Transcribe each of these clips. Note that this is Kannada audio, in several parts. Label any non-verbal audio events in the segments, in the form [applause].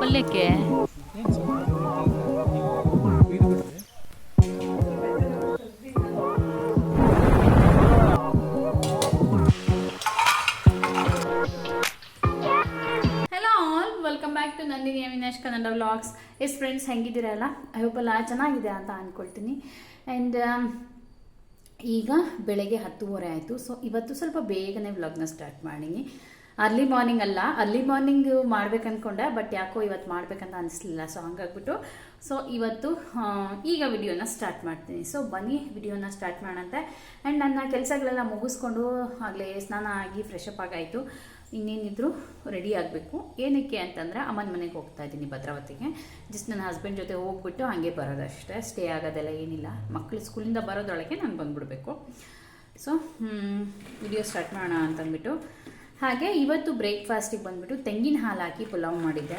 ಪಲ್ಯಕ್ಕೆ back to Nandini Avinash Kannada vlogs yes friends ಹೆಂಗಿದ್ದೀರಲ್ಲ I hope ಎಲ್ಲ? ಚೆನ್ನಾಗಿದೆ ಅಂತ ಅಂದ್ಕೊಳ್ತೀನಿ ಆ್ಯಂಡ್ ಈಗ ಬೆಳಗ್ಗೆ ಹತ್ತುವರೆ ಆಯಿತು. ಸೊ ಇವತ್ತು ಸ್ವಲ್ಪ ಬೇಗನೆ ವ್ಲಾಗ್ನ ಸ್ಟಾರ್ಟ್ ಮಾಡೀನಿ. ಅರ್ಲಿ ಮಾರ್ನಿಂಗ್ ಅಲ್ಲ. ಅರ್ಲಿ ಮಾರ್ನಿಂಗ್ ಮಾಡ್ಬೇಕು ಅಂದ್ಕೊಂಡೆ ಬಟ್ ಯಾಕೋ ಇವತ್ತು ಮಾಡ್ಬೇಕಂತ ಅನಿಸ್ಲಿಲ್ಲ ಸೊ ಹಂಗಾಗ್ಬಿಟ್ಟು. ಸೊ ಇವತ್ತು ಈಗ ವಿಡಿಯೋನ ಸ್ಟಾರ್ಟ್ ಮಾಡ್ತೀನಿ. ಸೊ ಬನ್ನಿ, ವಿಡಿಯೋನ ಸ್ಟಾರ್ಟ್ ಮಾಡೋಂತೆ ಆ್ಯಂಡ್ ನನ್ನ ಕೆಲಸಗಳೆಲ್ಲ ಮುಗಿಸ್ಕೊಂಡು ಆಗಲೇ ಸ್ನಾನ ಆಗಿ ಫ್ರೆಶ್ ಅಪ್ ಆಗಾಯಿತು. ಇನ್ನೇನಿದ್ರು ರೆಡಿ ಆಗಬೇಕು. ಏನಕ್ಕೆ ಅಂತಂದರೆ ಅಮ್ಮನ ಮನೆಗೆ ಹೋಗ್ತಾ ಇದ್ದೀನಿ ಭದ್ರಾವತಿಗೆ. ಜಸ್ಟ್ ನನ್ನ ಹಸ್ಬೆಂಡ್ ಜೊತೆ ಹೋಗ್ಬಿಟ್ಟು ಹಾಗೆ ಬರೋದಷ್ಟೇ. ಸ್ಟೇ ಆಗೋದೆಲ್ಲ ಏನಿಲ್ಲ. ಮಕ್ಕಳು ಸ್ಕೂಲಿಂದ ಬರೋದ್ರೊಳಗೆ ನಾನು ಬಂದ್ಬಿಡ್ಬೇಕು. ಸೊ ವಿಡಿಯೋ ಸ್ಟಾರ್ಟ್ ಮಾಡೋಣ ಅಂತಂದ್ಬಿಟ್ಟು. ಹಾಗೆ ಇವತ್ತು ಬ್ರೇಕ್ಫಾಸ್ಟಿಗೆ ಬಂದುಬಿಟ್ಟು ತೆಂಗಿನ ಹಾಲು ಹಾಕಿ ಪುಲಾವ್ ಮಾಡಿದ್ದೆ.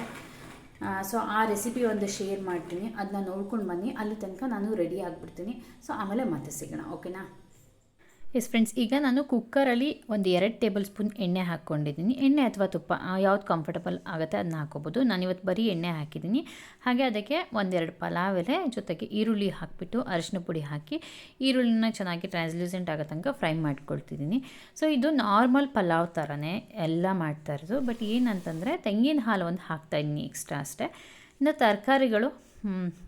ಸೊ ಆ ರೆಸಿಪಿ ಒಂದು ಶೇರ್ ಮಾಡ್ತೀನಿ. ಅದನ್ನ ನೋಡ್ಕೊಂಡು ಬನ್ನಿ. ಅಲ್ಲಿ ತನಕ ನಾನು ರೆಡಿ ಆಗಿಬಿಡ್ತೀನಿ. ಸೊ ಆಮೇಲೆ ಮತ್ತೆ ಸಿಗೋಣ ಓಕೆನಾ ಎಸ್ ಫ್ರೆಂಡ್ಸ್, ಈಗ ನಾನು ಕುಕ್ಕರಲ್ಲಿ ಒಂದು ಎರಡು ಟೇಬಲ್ ಸ್ಪೂನ್ ಎಣ್ಣೆ ಹಾಕ್ಕೊಂಡಿದ್ದೀನಿ. ಎಣ್ಣೆ ಅಥವಾ ತುಪ್ಪ ಯಾವ್ದು ಕಂಫರ್ಟಬಲ್ ಆಗುತ್ತೆ ಅದನ್ನ ಹಾಕೋಬೋದು ನಾನು ಇವತ್ತು ಬರೀ ಎಣ್ಣೆ ಹಾಕಿದ್ದೀನಿ. ಹಾಗೆ ಅದಕ್ಕೆ ಒಂದೆರಡು ಪಲಾವ್ ಎಲೆ ಜೊತೆಗೆ ಈರುಳ್ಳಿ ಹಾಕಿಬಿಟ್ಟು ಅರಶಿನ ಪುಡಿ ಹಾಕಿ, ಈರುಳ್ಳಿನ ಚೆನ್ನಾಗಿ ಟ್ರಾನ್ಸ್ಲ್ಯೂಸೆಂಟ್ ಆಗೋ ತನಕ ಫ್ರೈ ಮಾಡ್ಕೊಳ್ತಿದ್ದೀನಿ. ಸೊ ಇದು ನಾರ್ಮಲ್ ಪಲಾವ್ ಥರನೇ ಎಲ್ಲ ಮಾಡ್ತಾ ಇರೋದು. ಬಟ್ ಏನಂತಂದರೆ, ತೆಂಗಿನ ಹಾಲು ಒಂದು ಹಾಕ್ತಾಯಿದ್ದೀನಿ ಎಕ್ಸ್ಟ್ರಾ ಅಷ್ಟೇ. ಇನ್ನು ತರಕಾರಿಗಳು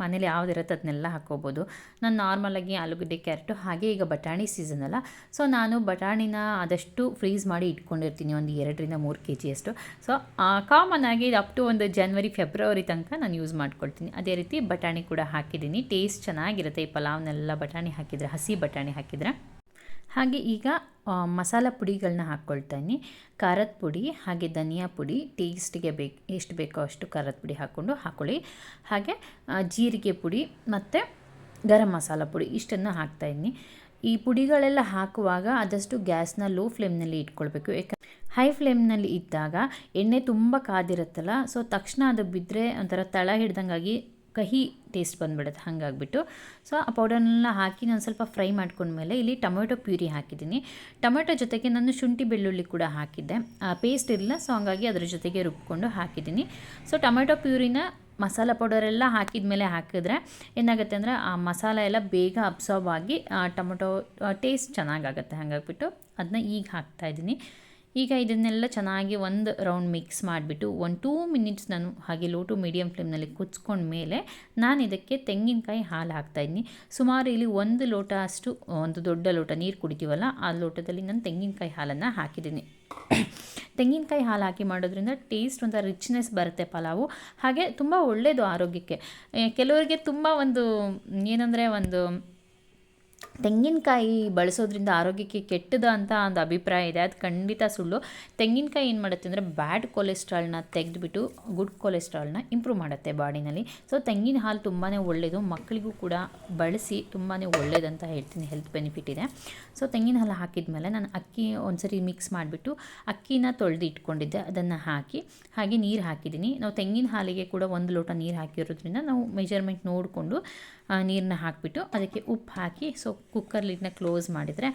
ಮನೇಲಿ ಯಾವುದಿರುತ್ತೆ ಅದನ್ನೆಲ್ಲ ಹಾಕ್ಕೋಬೋದು. ನಾನು ನಾರ್ಮಲಾಗಿ ಆಲೂಗಡ್ಡೆ, ಕ್ಯಾರೆಟು, ಹಾಗೆ ಈಗ ಬಟಾಣಿ ಸೀಸನ್ ಅಲ್ಲ. ಸೊ ನಾನು ಬಟಾಣಿನ ಆದಷ್ಟು ಫ್ರೀಸ್ ಮಾಡಿ ಇಟ್ಕೊಂಡಿರ್ತೀನಿ, ಒಂದು ಎರಡರಿಂದ ಮೂರು ಕೆ ಜಿಯಷ್ಟು ಸೊ ಕಾಮನ್ ಆಗಿ ಅಪ್ ಟು ಒಂದು ಜನ್ವರಿ ಫೆಬ್ರವರಿ ತನಕ ನಾನು ಯೂಸ್ ಮಾಡ್ಕೊಳ್ತೀನಿ. ಅದೇ ರೀತಿ ಬಟಾಣಿ ಕೂಡ ಹಾಕಿದ್ದೀನಿ. ಟೇಸ್ಟ್ ಚೆನ್ನಾಗಿರುತ್ತೆ ಈ ಪಲಾವ್ನೆಲ್ಲ ಬಟಾಣಿ ಹಾಕಿದರೆ, ಹಸಿ ಬಟಾಣಿ ಹಾಕಿದರೆ. ಹಾಗೆ ಈಗ ಮಸಾಲ ಪುಡಿಗಳನ್ನ ಹಾಕ್ಕೊಳ್ತೀನಿ. ಖಾರದ ಪುಡಿ, ಹಾಗೆ ಧನಿಯಾ ಪುಡಿ, ಟೇಸ್ಟಿಗೆ ಬೇಕು, ಎಷ್ಟು ಬೇಕೋ ಅಷ್ಟು ಖಾರದ ಪುಡಿ ಹಾಕ್ಕೊಂಡು ಹಾಕ್ಕೊಳ್ಳಿ ಹಾಗೆ ಜೀರಿಗೆ ಪುಡಿ ಮತ್ತು ಗರಂ ಮಸಾಲ ಪುಡಿ ಇಷ್ಟನ್ನು ಹಾಕ್ತಾಯಿದ್ದೀನಿ ಈ ಪುಡಿಗಳೆಲ್ಲ ಹಾಕುವಾಗ ಆದಷ್ಟು ಗ್ಯಾಸ್ನ ಲೋ ಫ್ಲೇಮ್ನಲ್ಲಿ ಇಟ್ಕೊಳ್ಬೇಕು. ಯಾಕಂದರೆ ಹೈ ಫ್ಲೇಮ್ನಲ್ಲಿ ಇದ್ದಾಗ ಎಣ್ಣೆ ತುಂಬ ಕಾದಿರುತ್ತಲ್ಲ, ಸೊ ತಕ್ಷಣ ಅದು ಬಿದ್ದರೆ ಒಂಥರ ತಳ ಹಿಡ್ದಂಗಾಗಿ ಕಹಿ ಟೇಸ್ಟ್ ಬಂದುಬಿಡುತ್ತೆ, ಹಾಗಾಗ್ಬಿಟ್ಟು. ಸೊ ಆ ಪೌಡರ್ನೆಲ್ಲ ಹಾಕಿ ನಾನು ಸ್ವಲ್ಪ ಫ್ರೈ ಮಾಡ್ಕೊಂಡ್ಮೇಲೆ ಇಲ್ಲಿ ಟೊಮೆಟೊ ಪ್ಯೂರಿ ಹಾಕಿದ್ದೀನಿ. ಟೊಮೆಟೊ ಜೊತೆಗೆ ನಾನು ಶುಂಠಿ ಬೆಳ್ಳುಳ್ಳಿ ಕೂಡ ಹಾಕಿದ್ದೆ. ಪೇಸ್ಟ್ ಇರಲಿಲ್ಲ ಸೊ ಹಾಗಾಗಿ ಅದ್ರ ಜೊತೆಗೆ ರುಬ್ಕೊಂಡು ಹಾಕಿದ್ದೀನಿ. ಸೊ ಟೊಮೆಟೊ ಪ್ಯೂರಿನ ಮಸಾಲ ಪೌಡರೆಲ್ಲ ಹಾಕಿದ ಮೇಲೆ ಹಾಕಿದ್ರೆ ಏನಾಗುತ್ತೆ ಅಂದರೆ ಆ ಮಸಾಲ ಎಲ್ಲ ಬೇಗ ಅಬ್ಸಾರ್ಬ್ ಆಗಿ ಟೊಮೆಟೊ ಟೇಸ್ಟ್ ಚೆನ್ನಾಗಾಗುತ್ತೆ, ಹಾಗಾಗ್ಬಿಟ್ಟು. ಅದನ್ನ ಈಗ ಹಾಕ್ತಾಯಿದ್ದೀನಿ ಈಗ ಇದನ್ನೆಲ್ಲ ಚೆನ್ನಾಗಿ ಒಂದು ರೌಂಡ್ ಮಿಕ್ಸ್ ಮಾಡಿಬಿಟ್ಟು ಒಂದು ಟೂ ಮಿನಿಟ್ಸ್ ನಾನು ಹಾಗೆ ಲೋ ಟು ಮೀಡಿಯಮ್ ಫ್ಲೇಮ್ನಲ್ಲಿ ಕುಚ್ಕೊಂಡ್ಮೇಲೆ ನಾನು ಇದಕ್ಕೆ ತೆಂಗಿನಕಾಯಿ ಹಾಲು ಹಾಕ್ತಾಯಿದ್ದೀನಿ ಸುಮಾರು ಇಲ್ಲಿ ಒಂದು ಲೋಟ ಅಷ್ಟು ಒಂದು ದೊಡ್ಡ ಲೋಟ ನೀರು ಕುಡಿತೀವಲ್ಲ, ಆ ಲೋಟದಲ್ಲಿ ನಾನು ತೆಂಗಿನಕಾಯಿ ಹಾಲನ್ನು ಹಾಕಿದ್ದೀನಿ. ತೆಂಗಿನಕಾಯಿ ಹಾಲು ಹಾಕಿ ಮಾಡೋದ್ರಿಂದ ಟೇಸ್ಟ್ ಒಂಥರ ರಿಚ್ನೆಸ್ ಬರುತ್ತೆ ಪಲಾವು. ಹಾಗೆ ತುಂಬ ಒಳ್ಳೆಯದು ಆರೋಗ್ಯಕ್ಕೆ. ಕೆಲವರಿಗೆ ತುಂಬ ಒಂದು, ಏನಂದರೆ ಒಂದು ತೆಂಗಿನಕಾಯಿ ಬಳಸೋದ್ರಿಂದ ಆರೋಗ್ಯಕ್ಕೆ ಕೆಟ್ಟದ ಅಂತ ಒಂದು ಅಭಿಪ್ರಾಯ ಇದೆ. ಅದು ಖಂಡಿತ ಸುಳ್ಳು. ತೆಂಗಿನಕಾಯಿ ಏನು ಮಾಡುತ್ತೆ ಅಂದರೆ ಬ್ಯಾಡ್ ಕೊಲೆಸ್ಟ್ರಾಲ್ನ ತೆಗೆದುಬಿಟ್ಟು ಗುಡ್ ಕೊಲೆಸ್ಟ್ರಾಲ್ನ ಇಂಪ್ರೂವ್ ಮಾಡುತ್ತೆ ಬಾಡಿನಲ್ಲಿ. ಸೊ ತೆಂಗಿನ ಹಾಲು ತುಂಬಾ ಒಳ್ಳೆಯದು ಮಕ್ಕಳಿಗೂ ಕೂಡ ಬಳಸಿ ತುಂಬಾ ಒಳ್ಳೆಯದಂತ ಹೇಳ್ತೀನಿ. ಹೆಲ್ತ್ ಬೆನಿಫಿಟ್ ಇದೆ. ಸೊ ತೆಂಗಿನ ಹಾಲು ಹಾಕಿದ ಮೇಲೆ ನಾನು ಅಕ್ಕಿ ಒಂದ್ಸರಿ ಮಿಕ್ಸ್ ಮಾಡಿಬಿಟ್ಟು ಅಕ್ಕಿನ ತೊಳೆದು ಇಟ್ಕೊಂಡಿದ್ದೆ. ಅದನ್ನು ಹಾಕಿ ಹಾಗೆ ನೀರು ಹಾಕಿದ್ದೀನಿ. ನಾವು ತೆಂಗಿನ ಹಾಲಿಗೆ ಕೂಡ ಒಂದು ಲೋಟ ನೀರು ಹಾಕಿರೋದ್ರಿಂದ ನಾವು ಮೆಜರ್ಮೆಂಟ್ ನೋಡಿಕೊಂಡು ನೀರನ್ನ ಹಾಕಿಬಿಟ್ಟು ಅದಕ್ಕೆ ಉಪ್ಪು ಹಾಕಿ ಸೊ ಕುಕ್ಕರ್ ಲಿಡ್ನ ಕ್ಲೋಸ್ ಮಾಡಿದರೆ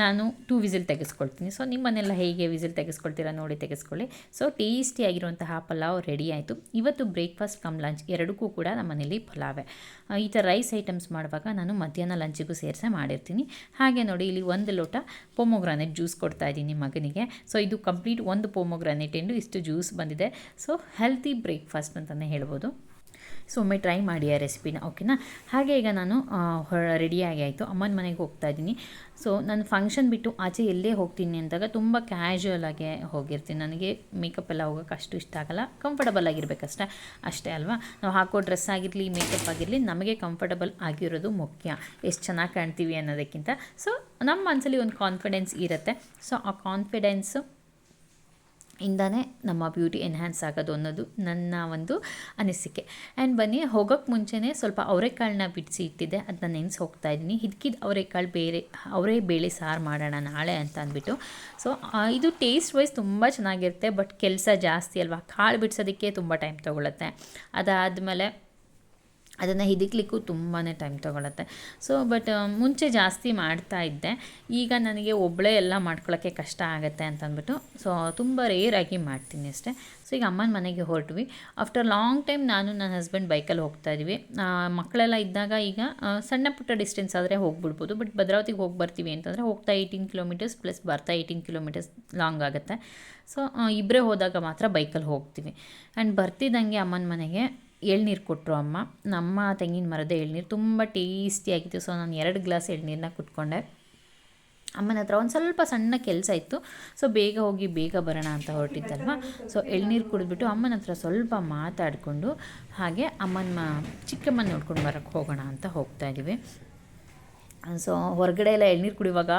ನಾನು ಟೂ ವಿಸಿಲ್ ತೆಗೆಸ್ಕೊಳ್ತೀನಿ. ಸೊ ನಿಮ್ಮನ್ನೆಲ್ಲ ಹೇಗೆ ವಿಸಿಲ್ ತೆಗೆಸ್ಕೊಳ್ತೀರಾ ನೋಡಿ ತೆಗೆಸ್ಕೊಳ್ಳಿ. ಸೊ ಟೇಸ್ಟಿಯಾಗಿರುವಂತಹ ಪಲಾವ್ ರೆಡಿ ಆಯಿತು. ಇವತ್ತು ಬ್ರೇಕ್ಫಾಸ್ಟ್ ಕಮ್ ಲಂಚ್ ಎರಡಕ್ಕೂ ಕೂಡ ನಮ್ಮ ಮನೇಲಿ ಪಲಾವೆ ಈ ಥರ ರೈಸ್ ಐಟಮ್ಸ್ ಮಾಡುವಾಗ ನಾನು ಮಧ್ಯಾಹ್ನ ಲಂಚಿಗೂ ಸೇರಿಸೇ ಮಾಡಿರ್ತೀನಿ. ಹಾಗೆ ನೋಡಿ, ಇಲ್ಲಿ ಒಂದು ಲೋಟ ಪೋಮೊಗ್ರಾನೆಟ್ ಜ್ಯೂಸ್ ಕೊಡ್ತಾ ಇದ್ದೀನಿ ಮಗನಿಗೆ. ಸೊ ಇದು ಕಂಪ್ಲೀಟ್ ಒಂದು ಪೋಮೊಗ್ರಾನೆಟ್ ಎಂದು ಇಷ್ಟು ಜ್ಯೂಸ್ ಬಂದಿದೆ. ಸೊ ಹೆಲ್ತಿ ಬ್ರೇಕ್ಫಾಸ್ಟ್ ಅಂತಲೇ ಹೇಳ್ಬೋದು. ಸೊ ಒಮ್ಮೆ ಟ್ರೈ ಮಾಡಿ ಆ ರೆಸಿಪಿನ ಓಕೆನಾ ಹಾಗೆ ಈಗ ನಾನು ಹೊರ ರೆಡಿಯಾಗಿ ಆಯಿತು. ಅಮ್ಮನ ಮನೆಗೆ ಹೋಗ್ತಾ ಇದ್ದೀನಿ. ಸೊ ನಾನು ಫಂಕ್ಷನ್ ಬಿಟ್ಟು ಆಚೆ ಎಲ್ಲೇ ಹೋಗ್ತೀನಿ ಅಂದಾಗ ತುಂಬ ಕ್ಯಾಶುವಲ್ ಆಗಿ ಹೋಗಿರ್ತೀನಿ. ನನಗೆ ಮೇಕಪ್ ಎಲ್ಲ ಹೋಗೋಕೆ ಅಷ್ಟು ಇಷ್ಟ ಆಗಲ್ಲ. ಕಂಫರ್ಟಬಲ್ ಆಗಿರ್ಬೇಕಷ್ಟೇ ಅಷ್ಟೇ. ಅಲ್ವಾ? ನಾವು ಹಾಕೋ ಡ್ರೆಸ್ ಆಗಿರಲಿ ಮೇಕಪ್ ಆಗಿರಲಿ, ನಮಗೆ ಕಂಫರ್ಟಬಲ್ ಆಗಿರೋದು ಮುಖ್ಯ. ಎಷ್ಟು ಚೆನ್ನಾಗಿ ಕಾಣ್ತೀವಿ ಅನ್ನೋದಕ್ಕಿಂತ. ಸೊ ನಮ್ಮ ಮನಸ್ಸಲ್ಲಿ ಒಂದು ಕಾನ್ಫಿಡೆನ್ಸ್ ಇರುತ್ತೆ. ಸೊ ಆ ಕಾನ್ಫಿಡೆನ್ಸು ಇಂದನೇ ನಮ್ಮ ಬ್ಯೂಟಿ ಎನ್ಹ್ಯಾನ್ಸ್ ಆಗೋದು ಅನ್ನೋದು ನನ್ನ ಒಂದು ಅನಿಸಿಕೆ. ಆ್ಯಂಡ್ ಬನ್ನಿ ಹೋಗೋಕ್ಕೆ ಮುಂಚೆನೇ ಸ್ವಲ್ಪ ಅವರೆಕಾಳನ್ನ ಬಿಡಿಸಿ ಇಟ್ಟಿದ್ದೆ. ಅದನ್ನ ನೆನೆಸಿ ಹೋಗ್ತಾ ಇದ್ದೀನಿ. ಹಿದ್ಕಿದ ಅವರೆಕಾಳು ಬೇರೆ, ಅವರೇ ಬೇಳೆ ಸಾರು ಮಾಡೋಣ ನಾಳೆ ಅಂತ ಅಂದ್ಬಿಟ್ಟು. ಸೊ ಇದು ಟೇಸ್ಟ್ ವೈಸ್ ತುಂಬ ಚೆನ್ನಾಗಿರುತ್ತೆ ಬಟ್ ಕೆಲಸ ಜಾಸ್ತಿ ಅಲ್ವಾ? ಕಾಳು ಬಿಡಿಸೋದಕ್ಕೆ ತುಂಬ ಟೈಮ್ ತೊಗೊಳುತ್ತೆ. ಅದಾದಮೇಲೆ ಅದನ್ನು ಹಿದಿಕ್ಲಿಕ್ಕೂ ತುಂಬಾ ಟೈಮ್ ತೊಗೊಳತ್ತೆ. ಸೊ ಬಟ್ ಮುಂಚೆ ಜಾಸ್ತಿ ಮಾಡ್ತಾ ಇದ್ದೆ. ಈಗ ನನಗೆ ಒಬ್ಬಳೇ ಎಲ್ಲ ಮಾಡ್ಕೊಳ್ಳೋಕ್ಕೆ ಕಷ್ಟ ಆಗುತ್ತೆ ಅಂತ ಅಂದ್ಬಿಟ್ಟು ಸೊ ತುಂಬ ರೇರಾಗಿ ಮಾಡ್ತೀನಿ ಅಷ್ಟೇ. ಸೊ ಈಗ ಅಮ್ಮನ ಮನೆಗೆ ಹೊರಟ್ವಿ. ಆಫ್ಟರ್ ಲಾಂಗ್ ಟೈಮ್ ನಾನು ನನ್ನ ಹಸ್ಬೆಂಡ್ ಬೈಕಲ್ಲಿ ಹೋಗ್ತಾ ಇದ್ವಿ. ಮಕ್ಕಳೆಲ್ಲ ಇದ್ದಾಗ ಈಗ ಸಣ್ಣ ಪುಟ್ಟ ಡಿಸ್ಟೆನ್ಸ್ ಆದರೆ ಹೋಗ್ಬಿಡ್ಬೋದು. ಬಟ್ ಭದ್ರಾವತಿಗೆ ಹೋಗಿ ಬರ್ತೀವಿ ಅಂತಂದರೆ ಹೋಗ್ತಾ ಏಯ್ಟೀನ್ ಕಿಲೋಮೀಟರ್ಸ್ ಪ್ಲಸ್ ಬರ್ತಾ ಏಯ್ಟೀನ್ ಕಿಲೋಮೀಟರ್ಸ್ ಲಾಂಗ್ ಆಗುತ್ತೆ. ಸೊ ಇಬ್ಬರೇ ಹೋದಾಗ ಮಾತ್ರ ಬೈಕಲ್ಲಿ ಹೋಗ್ತೀವಿ. ಆ್ಯಂಡ್ ಬರ್ತಿದ್ದಂಗೆ ಅಮ್ಮನ ಮನೆಗೆ ಎಳ್ನೀರು ಕೊಟ್ಟರು ಅಮ್ಮ. ನಮ್ಮ ತೆಂಗಿನ ಮರದ ಎಳ್ನೀರು ತುಂಬ ಟೇಸ್ಟಿಯಾಗಿತ್ತು ಸೊ, ನಾನು ಎರಡು ಗ್ಲಾಸ್ ಎಳ್ನೀರನ್ನ ಕುಟ್ಕೊಂಡೆ. ಅಮ್ಮನ ಹತ್ರ ಒಂದು ಸ್ವಲ್ಪ ಸಣ್ಣ ಕೆಲಸ ಇತ್ತು. ಸೊ, ಬೇಗ ಹೋಗಿ ಬೇಗ ಬರೋಣ ಅಂತ ಹೊರಟಿದ್ದಲ್ವ? ಸೊ, ಎಳ್ನೀರು ಕುಡಿದ್ಬಿಟ್ಟು ಅಮ್ಮನ ಹತ್ರ ಸ್ವಲ್ಪ ಮಾತಾಡಿಕೊಂಡು ಹಾಗೆ ಅಮ್ಮನ ಚಿಕ್ಕಮ್ಮನ ನೋಡ್ಕೊಂಡು ಬರೋಕ್ಕೆ ಹೋಗೋಣ ಅಂತ ಹೋಗ್ತಾ ಇದ್ದೀವಿ. ಸೊ ಹೊರಗಡೆ ಎಲ್ಲ ಎಳ್ನೀರು ಕುಡಿಯುವಾಗ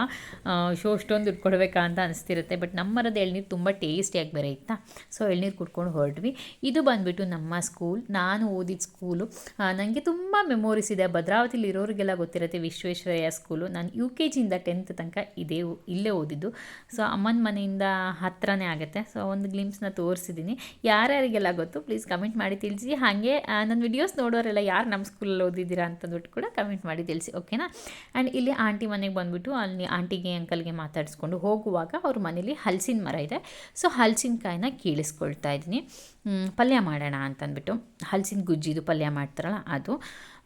ಶೋ ಅಷ್ಟೊಂದು ದುಡ್ಡು ಕೊಡಬೇಕಾ ಅಂತ ಅನಿಸ್ತಿರುತ್ತೆ. ಬಟ್ ನಮ್ಮ ಮರದ ಎಳ್ನೀರು ತುಂಬ ಟೇಸ್ಟಿಯಾಗಿ ಬೇರೆ ಇತ್ತಾ ಸೊ ಎಳ್ನೀರು ಕುಡ್ಕೊಂಡು ಹೊರಟ್ವಿ. ಇದು ಬಂದುಬಿಟ್ಟು ನಮ್ಮ ಸ್ಕೂಲ್ ನಾನು ಓದಿದ ಸ್ಕೂಲು ನನಗೆ ತುಂಬ ಮೆಮೊರೀಸ್ ಇದೆ. ಭದ್ರಾವತಿಲಿ ಇರೋರಿಗೆಲ್ಲ ಗೊತ್ತಿರುತ್ತೆ, ವಿಶ್ವೇಶ್ವರಯ್ಯ ಸ್ಕೂಲು ನಾನು ಯು ಕೆ ಜಿಯಿಂದ ಟೆಂತ್ ತನಕ ಇದೇ ಇಲ್ಲೇ ಓದಿದ್ದು. ಸೊ ಅಮ್ಮನ ಮನೆಯಿಂದ ಹತ್ರನೇ ಆಗುತ್ತೆ. ಸೊ ಒಂದು ಗ್ಲಿಮ್ಸ್ನ ತೋರಿಸಿದ್ದೀನಿ ಯಾರ್ಯಾರಿಗೆಲ್ಲ ಗೊತ್ತು ಪ್ಲೀಸ್ ಕಮೆಂಟ್ ಮಾಡಿ ತಿಳಿಸಿ. ಹಾಗೆ ನನ್ನ ವಿಡಿಯೋಸ್ ನೋಡೋರೆಲ್ಲ ಯಾರು ನಮ್ಮ ಸ್ಕೂಲಲ್ಲಿ ಓದಿದ್ದೀರಾ ಅಂತಂದ್ಬಿಟ್ಟು ಕೂಡ ಕಮೆಂಟ್ ಮಾಡಿ ತಿಳಿಸಿ. ಓಕೆನಾ ಆ್ಯಂಡ್ ಇಲ್ಲಿ ಆಂಟಿ ಮನೆಗೆ ಬಂದುಬಿಟ್ಟು ಅಲ್ಲಿ ಆಂಟಿಗೆ, ಅಂಕಲ್ಗೆ ಮಾತಾಡಿಸ್ಕೊಂಡು ಹೋಗುವಾಗ ಅವ್ರ ಮನೇಲಿ ಹಲಸಿನ ಮರ ಇದೆ. ಸೊ ಹಲಸಿನಕಾಯಿನ ಕೀಳಿಸ್ಕೊಳ್ತಾ ಇದ್ದೀನಿ. ಪಲ್ಯ ಮಾಡೋಣ ಅಂತಂದ್ಬಿಟ್ಟು. ಹಲಸಿನ ಗುಜ್ಜಿದು ಪಲ್ಯ ಮಾಡ್ತಾರಲ್ಲ ಅದು.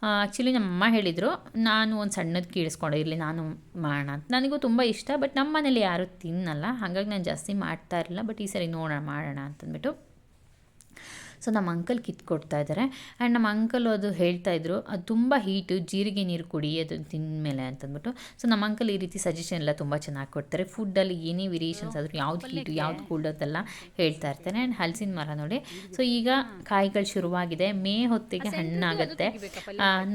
ಆ್ಯಕ್ಚುಲಿ ನಮ್ಮಮ್ಮ ಹೇಳಿದರು, ನಾನು ಒಂದು ಸಣ್ಣದು ಕೀಳಿಸ್ಕೊಂಡು ಇರಲಿ, ನಾನು ಮಾಡೋಣ ಅಂತ. ನನಗೂ ತುಂಬ ಇಷ್ಟ ಬಟ್ ನಮ್ಮ ಮನೇಲಿ ಯಾರೂ ತಿನ್ನಲ್ಲ. ಹಾಗಾಗಿ ನಾನು ಜಾಸ್ತಿ ಮಾಡ್ತಾ ಇರಲಿಲ್ಲ ಬಟ್ ಈ ಸರಿ ನೋಡೋಣ, ಮಾಡೋಣ ಅಂತಂದ್ಬಿಟ್ಟು. ಸೊ ನಮ್ಮ ಅಂಕಲ್ ಕಿತ್ಕೊಡ್ತಾ ಇದ್ದಾರೆ ಆ್ಯಂಡ್ ನಮ್ಮ ಅಂಕಲ್ ಅದು ಹೇಳ್ತಾ ಇದ್ರು ಅದು ತುಂಬ ಹೀಟು ಜೀರಿಗೆ ನೀರು ಕುಡಿ ಅದು ತಿಂದಮೇಲೆ ಅಂತಂದ್ಬಿಟ್ಟು. ಸೊ ನಮ್ಮ ಅಂಕಲ್ ಈ ರೀತಿ ಸಜೆಷನ್ ಎಲ್ಲ ತುಂಬ ಚೆನ್ನಾಗಿ ಕೊಡ್ತಾರೆ. ಫುಡ್ಡಲ್ಲಿ ಏನೇ ವೇರಿಯೇಷನ್ಸ್ ಆದರೂ ಯಾವ್ದು ಹೀಟು ಯಾವ್ದು ಕೂಲ್ಡ್ ಅದೆಲ್ಲ ಹೇಳ್ತಾ ಇರ್ತಾರೆ. ಆ್ಯಂಡ್ ಹಲಸಿನ ಮರ ನೋಡಿ. ಸೊ ಈಗ ಕಾಯಿಗಳು ಶುರುವಾಗಿದೆ. ಮೇ ಹೊತ್ತಿಗೆ ಹಣ್ಣಾಗುತ್ತೆ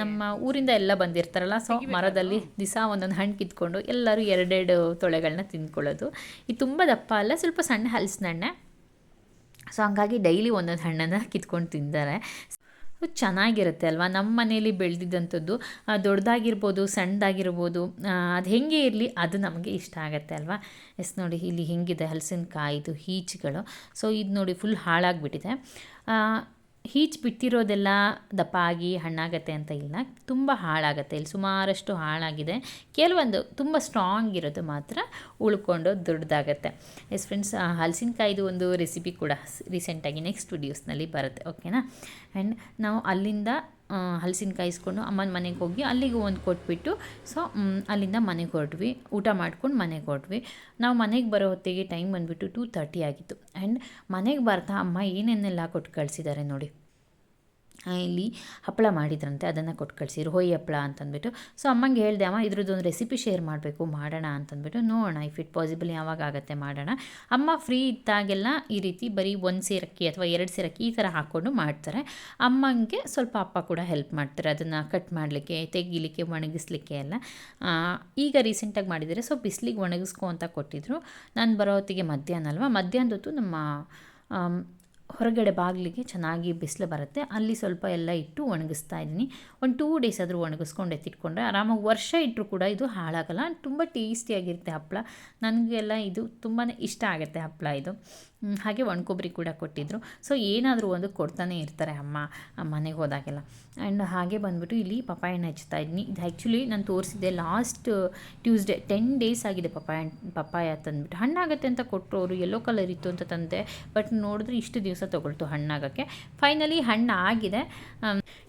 ನಮ್ಮ ಊರಿಂದ ಎಲ್ಲ ಬಂದಿರ್ತಾರಲ್ಲ ಸೊ ಮರದಲ್ಲಿ ದಿಸ ಒಂದೊಂದು ಹಣ್ಣು ಕಿತ್ಕೊಂಡು ಎಲ್ಲರೂ ಎರಡೆರಡು ತೊಳೆಗಳನ್ನ ತಿಂದ್ಕೊಳ್ಳೋದು ಇದು ತುಂಬ ದಪ್ಪ ಅಲ್ಲ ಸ್ವಲ್ಪ ಸಣ್ಣ ಹಲಸಿನ ಹಣ್ಣೆ. ಸೊ ಹಂಗಾಗಿ ಡೈಲಿ ಒಂದೊಂದು ಹಣ್ಣನ್ನು ಕಿತ್ಕೊಂಡು ತಿಂತಾರೆ. ಚೆನ್ನಾಗಿರುತ್ತೆ ಅಲ್ವಾ? ನಮ್ಮ ಮನೇಲಿ ಬೆಳೆದಿದ್ದಂಥದ್ದು ದೊಡ್ಡದಾಗಿರ್ಬೋದು ಸಣ್ಣದಾಗಿರ್ಬೋದು ಅದು ಹೆಂಗೆ ಇರಲಿ ಅದು ನಮಗೆ ಇಷ್ಟ ಆಗುತ್ತೆ ಅಲ್ವಾ? ಎಸ್ ನೋಡಿ, ಇಲ್ಲಿ ಹಿಂಗಿದೆ ಹಲಸಿನಕಾಯಿದು, ಹೀಚ್ಗಳು. ಸೊ ಇದು ನೋಡಿ ಫುಲ್ ಹಾಳಾಗಿಬಿಟ್ಟಿದೆ. ಹೀಚ್ ಬಿಟ್ಟಿರೋದೆಲ್ಲ ದಪ್ಪ ಆಗಿ ಹಣ್ಣಾಗತ್ತೆ ಅಂತ ಇಲ್ಲ. ತುಂಬ ಹಾಳಾಗತ್ತೆ. ಇಲ್ಲಿ ಸುಮಾರಷ್ಟು ಹಾಳಾಗಿದೆ. ಕೆಲವೊಂದು ತುಂಬ ಸ್ಟ್ರಾಂಗ್ ಇರೋದು ಮಾತ್ರ ಉಳ್ಕೊಂಡು ದೊಡ್ಡದಾಗತ್ತೆ. ಎಸ್ ಫ್ರೆಂಡ್ಸ್ ಹಲಸಿನಕಾಯಿದು ಒಂದು ರೆಸಿಪಿ ಕೂಡ ರೀಸೆಂಟಾಗಿ ನೆಕ್ಸ್ಟ್ ವಿಡಿಯೋಸ್ನಲ್ಲಿ ಬರುತ್ತೆ. ಓಕೆನಾ ಆ್ಯಂಡ್ ನಾವು ಅಲ್ಲಿಂದ ಹಲಸಿನಕಾಯಿ ಕಾಯಿಸ್ಕೊಂಡು ಅಮ್ಮನ ಮನೆಗೆ ಹೋಗಿ ಅಲ್ಲಿಗೆ ಒಂದು ಕೊಟ್ಬಿಟ್ಟು, ಸೊ ಅಲ್ಲಿಂದ ಮನೆಗೆ ಹೊರಟ್ವಿ. ಊಟ ಮಾಡ್ಕೊಂಡು ಮನೆಗೆ ಹೊರಟ್ವಿ. ನಾವು ಮನೆಗೆ ಬರೋ ಹೊತ್ತಿಗೆ ಟೈಮ್ ಬಂದುಬಿಟ್ಟು ಟೂ ತರ್ಟಿ ಆಗಿತ್ತು. ಆ್ಯಂಡ್ ಮನೆಗೆ ಬರ್ತಾ ಅಮ್ಮ ಏನೇನೆಲ್ಲ ಕೊಟ್ಟು ಕಳಿಸಿದ್ದಾರೆ ನೋಡಿ. ಇಲ್ಲಿ ಹಪ್ಪಳ ಮಾಡಿದ್ರಂತೆ, ಅದನ್ನು ಕೊಟ್ಟು ಕಳಿಸಿದ್ರು. ಹೊಯ್ ಹಪ್ಪಳ ಅಂತಂದ್ಬಿಟ್ಟು. ಸೊ ಅಮ್ಮಂಗೆ ಹೇಳಿದೆ, ಅಮ್ಮ ಇದ್ರದ್ದೊಂದು ರೆಸಿಪಿ ಶೇರ್ ಮಾಡಬೇಕು, ಮಾಡೋಣ ಅಂತಂದ್ಬಿಟ್ಟು. ನೋಡೋಣ ಇಫ್ ಇಟ್ ಪಾಸಿಬಲ್ ಯಾವಾಗ ಆಗುತ್ತೆ ಮಾಡೋಣ. ಅಮ್ಮ ಫ್ರೀ ಇದ್ದಾಗೆಲ್ಲ ಈ ರೀತಿ ಬರೀ ಒಂದು ಸೇರಕ್ಕಿ ಅಥವಾ ಎರಡು ಸೇರಕ್ಕಿ ಈ ಥರ ಹಾಕ್ಕೊಂಡು ಮಾಡ್ತಾರೆ. ಅಮ್ಮಂಗೆ ಸ್ವಲ್ಪ ಅಪ್ಪ ಕೂಡ ಹೆಲ್ಪ್ ಮಾಡ್ತಾರೆ, ಅದನ್ನು ಕಟ್ ಮಾಡಲಿಕ್ಕೆ, ತೆಗಿಲಿಕ್ಕೆ, ಒಣಗಿಸ್ಲಿಕ್ಕೆ ಎಲ್ಲ. ಈಗ ರೀಸೆಂಟಾಗಿ ಮಾಡಿದರೆ ಸೊ ಬಿಸಿಲಿಗೆ ಒಣಗಿಸ್ಕೊ ಅಂತ ಕೊಟ್ಟಿದ್ರು. ನಾನು ಬರೋ ಹೊತ್ತಿಗೆ ಮಧ್ಯಾಹ್ನ ಅಲ್ವಾ? ಮಧ್ಯಾಹ್ನದೊತ್ತು ನಮ್ಮ ಹೊರಗಡೆ ಬಾಗಿಲಿಗೆ ಚೆನ್ನಾಗಿ ಬಿಸಿಲು ಬರುತ್ತೆ. ಅಲ್ಲಿ ಸ್ವಲ್ಪ ಎಲ್ಲ ಇಟ್ಟು ಒಣಗಿಸ್ತಾ ಇದ್ದೀನಿ. ಒಂದು ಟೂ ಡೇಸ್ ಆದರೂ ಒಣಗಿಸ್ಕೊಂಡು ಎತ್ತಿಟ್ಕೊಂಡ್ರೆ ಆರಾಮಾಗಿ ವರ್ಷ ಇಟ್ಟರು ಕೂಡ ಇದು ಹಾಳಾಗಲ್ಲ. ತುಂಬ ಟೇಸ್ಟಿಯಾಗಿರುತ್ತೆ ಹಪ್ಪಳ ನನಗೆಲ್ಲ ಇದು ತುಂಬಾ ಇಷ್ಟ ಆಗುತ್ತೆ ಹಪ್ಪಳ ಇದು. ಹಾಗೆ ಒಣಕೊಬ್ಬರಿ ಕೂಡ ಕೊಟ್ಟಿದ್ದರು ಸೊ ಏನಾದರೂ ಒಂದು ಕೊಡ್ತಾನೆ ಇರ್ತಾರೆ ಅಮ್ಮ ಮನೆಗೆ ಹೋದಾಗೆಲ್ಲ. ಆ್ಯಂಡ್ ಹಾಗೆ ಬಂದ್ಬಿಟ್ಟು ಇಲ್ಲಿ ಪಪ್ಪಾಯಣ್ಣ ಹಚ್ತಾ ಇದ್ದೀನಿ. ಇದು ಆ್ಯಕ್ಚುಲಿ ನಾನು ತೋರಿಸಿದ್ದೆ ಲಾಸ್ಟ್ ಟ್ಯೂಸ್ಡೇ ಟೆನ್ ಡೇಸ್ ಆಗಿದೆ ಪಪಾಯ ಪಪ್ಪಾಯ ತಂದ್ಬಿಟ್ಟು. ಹಣ್ಣಾಗುತ್ತೆ ಅಂತ ಕೊಟ್ಟರು ಅವರು ಯೆಲ್ಲೋ ಕಲರ್ ಇತ್ತು ಅಂತ ತಂದೆ. ಬಟ್ ನೋಡಿದ್ರೆ ಇಷ್ಟು ದಿವಸ ತೊಗೊಳ್ತು ಹಣ್ಣಾಗೋಕ್ಕೆ. ಫೈನಲಿ ಹಣ್ಣಾಗಿದೆ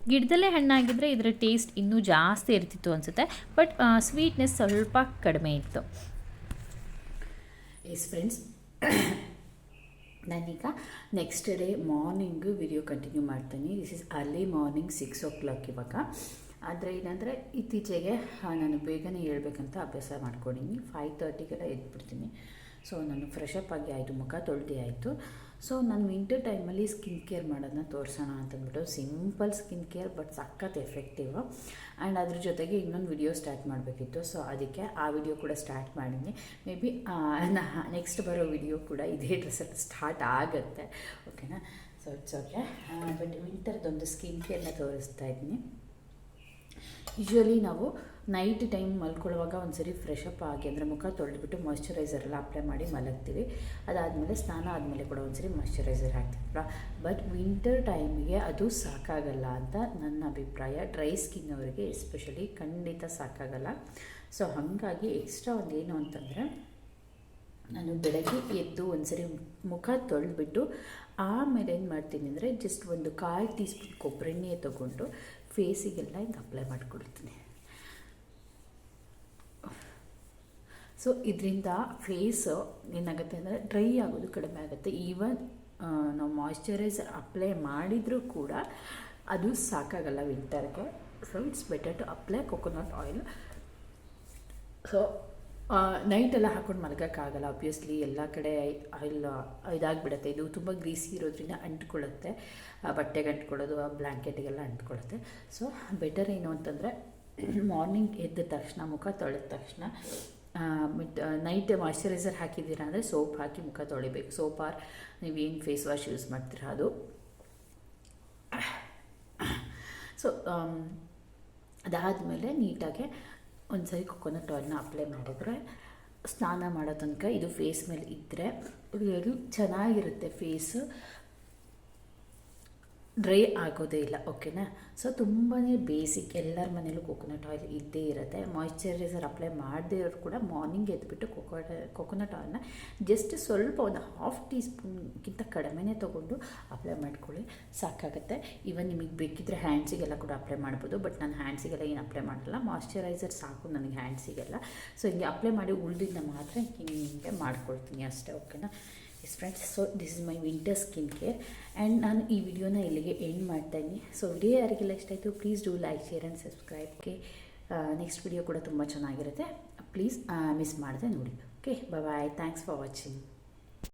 ಗಿಡದಲ್ಲೇ ಹಣ್ಣಾಗಿದ್ದರೆ ಇದರ ಟೇಸ್ಟ್ ಇನ್ನೂ ಜಾಸ್ತಿ ಇರ್ತಿತ್ತು ಅನಿಸುತ್ತೆ. ಬಟ್ ಸ್ವೀಟ್ನೆಸ್ ಸ್ವಲ್ಪ ಕಡಿಮೆ ಇತ್ತು. ಎಸ್ ಫ್ರೆಂಡ್ಸ್ [coughs] ನಾನೀಗ next day morning video continue ಮಾಡ್ತೀನಿ. This is early morning six o'clock ಇವಾಗ. ಆದರೆ ಏನಂದರೆ ಇತ್ತೀಚೆಗೆ ನಾನು ಬೇಗನೆ ಹೇಳ್ಬೇಕಂತ ಅಭ್ಯಾಸ ಮಾಡ್ಕೊಂಡಿನಿ. ಫೈವ್ ತರ್ಟಿಗೆಲ್ಲ ಎದ್ಬಿಡ್ತೀನಿ. ಸೊ ನಾನು ಫ್ರೆಶ್ ಆಗಿ ಆಯಿತು, ಮುಖ ತೊಳ್ದಿ ಆಯಿತು. ಸೊ ನಾನು ವಿಂಟರ್ ಟೈಮಲ್ಲಿ ಸ್ಕಿನ್ ಕೇರ್ ಮಾಡೋದನ್ನ ತೋರಿಸೋಣ ಅಂತಂದ್ಬಿಟ್ಟು ಸಿಂಪಲ್ ಸ್ಕಿನ್ ಕೇರ್ ಬಟ್ ಸಖತ್ ಎಫೆಕ್ಟಿವ್ ಆ್ಯಂಡ್ ಅದ್ರ ಜೊತೆಗೆ ಇನ್ನೊಂದು ವಿಡಿಯೋ ಸ್ಟಾರ್ಟ್ ಮಾಡಬೇಕಿತ್ತು. ಸೊ ಅದಕ್ಕೆ ಆ ವಿಡಿಯೋ ಕೂಡ ಸ್ಟಾರ್ಟ್ ಮಾಡಿದ್ದೀನಿ ಮೇ ಬಿ ನೆಕ್ಸ್ಟ್ ಬರೋ ವಿಡಿಯೋ ಕೂಡ ಇದೇ ಡ್ರೆಸ್ಸಲ್ಲಿ ಸ್ಟಾರ್ಟ್ ಆಗುತ್ತೆ. ಓಕೆನಾ ಸೊ ಇಟ್ಸ್ ಓಕೆ ಬಟ್ ವಿಂಟರ್ದೊಂದು ಸ್ಕಿನ್ ಕೇರ್ನ ತೋರಿಸ್ತಾ ಇದ್ದೀನಿ ಯೂಶ್ವಲಿ ನಾವು ನೈಟ್ ಟೈಮ್ ಮಲ್ಕೊಳ್ಳುವಾಗ ಒಂದ್ಸರಿ ಫ್ರೆಶ್ ಅಪ್ ಆಗಿ ಅಂದರೆ ಮುಖ ತೊಳೆದ್ಬಿಟ್ಟು ಮಾಯಿಶ್ಚರೈಸರ್ ಎಲ್ಲ ಅಪ್ಲೈ ಮಾಡಿ ಮಲಗ್ತೀವಿ. ಅದಾದಮೇಲೆ ಸ್ನಾನ ಆದಮೇಲೆ ಕೂಡ ಒಂದ್ಸರಿ ಮಾಯಿಶ್ಚರೈಸರ್ ಹಾಕ್ತೀವಲ್ಲ ಬಟ್ ವಿಂಟರ್ ಟೈಮಿಗೆ ಅದು ಸಾಕಾಗಲ್ಲ ಅಂತ ನನ್ನ ಅಭಿಪ್ರಾಯ. ಡ್ರೈ ಸ್ಕಿನ್ ಅವರಿಗೆ ಎಸ್ಪೆಷಲಿ ಖಂಡಿತ ಸಾಕಾಗಲ್ಲ. ಸೊ ಹಾಗಾಗಿ ಎಕ್ಸ್ಟ್ರಾ ಒಂದು ಏನು ಅಂತಂದರೆ ನಾನು ಬೆಳಗ್ಗೆ ಎದ್ದು ಒಂದ್ಸರಿ ಮುಖ ತೊಳೆದ್ಬಿಟ್ಟು ಆಮೇಲೆ ಏನು ಮಾಡ್ತೀನಿ ಅಂದರೆ ಜಸ್ಟ್ ಒಂದು ಕಾಲು ಟೀ ಸ್ಪೂನ್ ಕೊಬ್ಬರಿ ತೊಗೊಂಡು ಫೇಸಿಗೆಲ್ಲ ಹಿಂಗೆ ಅಪ್ಲೈ ಮಾಡಿಕೊಡ್ತೀನಿ. ಸೊ ಇದರಿಂದ ಫೇಸ್ ಏನಾಗುತ್ತೆ ಅಂದರೆ ಡ್ರೈ ಆಗೋದು ಕಡಿಮೆ ಆಗುತ್ತೆ. ಈವನ್ ನಾವು ಮಾಯ್ಶ್ಚರೈಸರ್ ಅಪ್ಲೈ ಮಾಡಿದರೂ ಕೂಡ ಅದು ಸಾಕಾಗಲ್ಲ ವಿಂಟರ್ಗೆ so it's better to apply coconut oil so ನೈಟೆಲ್ಲ ಹಾಕ್ಕೊಂಡು ಮಲಗೋಕ್ಕಾಗಲ್ಲ ಅಬ್ವಿಯಸ್ಲಿ ಎಲ್ಲ ಕಡೆ ಆಯಿಲ್ ಇದಾಗಿಬಿಡುತ್ತೆ. ಇದು ತುಂಬ ಗ್ರೀಸಿ ಇರೋದ್ರಿಂದ ಅಂಟ್ಕೊಳ್ಳುತ್ತೆ. ಬಟ್ಟೆಗೆ ಅಂಟ್ಕೊಳ್ಳೋದು, ಆ ಬ್ಲ್ಯಾಂಕೆಟಿಗೆಲ್ಲ ಅಂಟ್ಕೊಳ್ಳುತ್ತೆ. ಸೊ ಬೆಟರ್ ಏನು ಅಂತಂದರೆ ಮಾರ್ನಿಂಗ್ [clears throat] ಎದ್ದ ತಕ್ಷಣ, ಮುಖ ತೊಳೆದ ತಕ್ಷಣ ಮಿಟ್ ನೈಟ್ ಮಾಯ್ಶ್ಚರೈಸರ್ ಹಾಕಿದ್ದೀರಾ ಅಂದರೆ ಸೋಪ್ ಹಾಕಿ ಮುಖ ತೊಳಿಬೇಕು. ಸೋಪ್ ಆರ್ ನೀವೇನು ಫೇಸ್ ವಾಶ್ ಯೂಸ್ ಮಾಡ್ತೀರಾ ಅದು. ಸೊ ಅದಾದಮೇಲೆ ನೀಟಾಗಿ ಒಂದು ಸರಿ ಕೊಕೊನಟ್ ಆಯಿಲ್ನ ಅಪ್ಲೈ ಮಾಡಿದ್ರೆ ಸ್ನಾನ ಮಾಡೋ ತನಕ ಇದು ಫೇಸ್ ಮೇಲೆ ಇದ್ದರೆ ರಿಯಲಿ ಚೆನ್ನಾಗಿರುತ್ತೆ ಫೇಸು ಡ್ರೈ ಆಗೋದೇ ಇಲ್ಲ, ಓಕೆನಾ? ಸೊ ತುಂಬಾ ಬೇಸಿಕ್ ಎಲ್ಲರ ಮನೇಲೂ ಕೊಕೊನಟ್ ಆಯಿಲ್ ಇದ್ದೇ ಇರುತ್ತೆ. ಮಾಯಿಶ್ಚರೈಸರ್ ಅಪ್ಲೈ ಮಾಡದೇ ಇರೋರು ಕೂಡ ಮಾರ್ನಿಂಗ್ ಎದ್ಬಿಟ್ಟು ಕೊಕೋ ಕೊಕೋನಟ್ ಆಯಿಲ್ನ ಜಸ್ಟ್ ಸ್ವಲ್ಪ ಒಂದು ಹಾಫ್ ಟೀ ಸ್ಪೂನ್ಗಿಂತ ಕಡಿಮೆನೇ ತೊಗೊಂಡು ಅಪ್ಲೈ ಮಾಡ್ಕೊಳ್ಳಿ. ಸಾಕಾಗುತ್ತೆ. ಈವನ್ ನಿಮಗೆ ಬೇಕಿದ್ದರೆ ಹ್ಯಾಂಡ್ಸಿಗೆಲ್ಲ ಕೂಡ ಅಪ್ಲೈ ಮಾಡ್ಬೋದು. ಬಟ್ ನಾನು ಹ್ಯಾಂಡ್ಸಿಗೆಲ್ಲ ಏನು ಅಪ್ಲೈ ಮಾಡಲ್ಲ. ಮಾಯಿಶ್ಚರೈಸರ್ ಸಾಕು ನನಗೆ ಹ್ಯಾಂಡ್ಸಿಗೆಲ್ಲ ಸೊ ಹಿಂಗೆ ಅಪ್ಲೈ ಮಾಡಿ ಉಳಿದಿದ್ದ ಮಾತ್ರ ಹಿಂಗೆ ಹಿಂಗೆ ಮಾಡ್ಕೊಳ್ತೀನಿ ಅಷ್ಟೇ, ಓಕೆನಾ? Yes friends so this is my winter skin care and ನಾನು ಈ ವಿಡಿಯೋನ ಇಲ್ಲಿಗೆ ಎಂಡ್ ಮಾಡ್ತಾ ಇದ್ದೀನಿ ಸೊ ವಿಡಿಯೋ ಯಾರಿಗೆಲ್ಲ ಇಷ್ಟ ಆಯಿತು please do like share and ಸಬ್ಸ್ಕ್ರೈಬ್ಗೆ next video ಕೂಡ ತುಂಬ ಚೆನ್ನಾಗಿರುತ್ತೆ. ಪ್ಲೀಸ್ ಮಿಸ್ ಮಾಡಿದೆ ನೋಡಿ. Okay bye thanks for watching